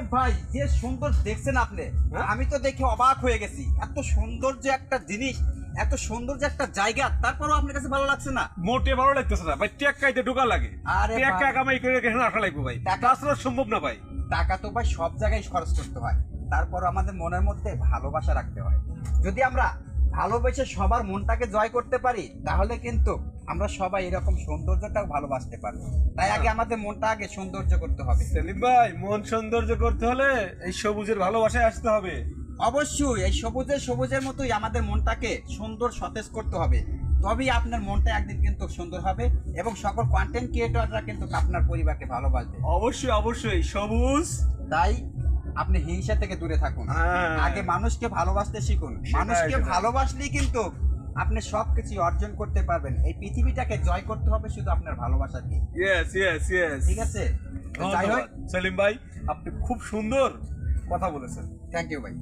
আরে ভাই যে সুন্দর দেখছেন আপনি হ্যাঁ? আমি তো দেখে অবাক হয়ে গেছি। এত সুন্দর যে একটা জিনিস এত সুন্দর যে একটা জায়গা তারপরও আপনার কাছে ভালো লাগছে না? মোটে ভালো লাগতেছে না। ভাই টেক্কাইতে ঢোকা লাগে। আরে টেক্কা কামাই করে এখানে আসা লাগবে ভাই। টাকা- তাছাড়া সম্ভব না ভাই। টাকা তো ভাই সব জায়গায় খরচ করতে হয়। তারপর আমাদের মনের মধ্যে ভালোবাসা রাখতে হয়। যদি আমরা ভালোবেসে সবার মনটাকে জয় করতে পারি তাহলে কিন্তু আমরা সবাই এরকম সৌন্দর্যটাও ভালোবাসতে পারব। তাই আগে আমাদের মনটা আগে সৌন্দর্য করতে হবে। সেলিম ভাই মন সৌন্দর্য করতে হলে এই সবুজের ভালোবাসায় আসতে হবে। অবশ্যই এই সবুজের সবুজের মতোই আমাদের মনটাকে সুন্দর সতেজ করতে হবে। তবেই আপনার মনটা একদিন কিন্তু সুন্দর হবে এবং সকল কন্টেন্ট ক্রিয়েটররা কিন্তু আপনার পরিবারকে ভালোবাসবে। অবশ্যই অবশ্যই সবুজ। তাই আপনি হিংসা থেকে দূরে থাকুন। হ্যাঁ। আগে মানুষকে ভালোবাসতে শিখুন। মানুষকে। ভালোবাসলেই কিন্তু আপনি সব কিছু অর্জন করতে পারবেন। এই পৃথিবীটাকে জয় করতে হবে শুধু আপনার ভালোবাসা দিয়ে। ইয়েস ইয়েস ইয়েস ঠিক আছে? যাই হোক। সেলিম ভাই আপনি খুব সুন্দর কথা বলেছেন। থ্যাংক ইউ ভাই।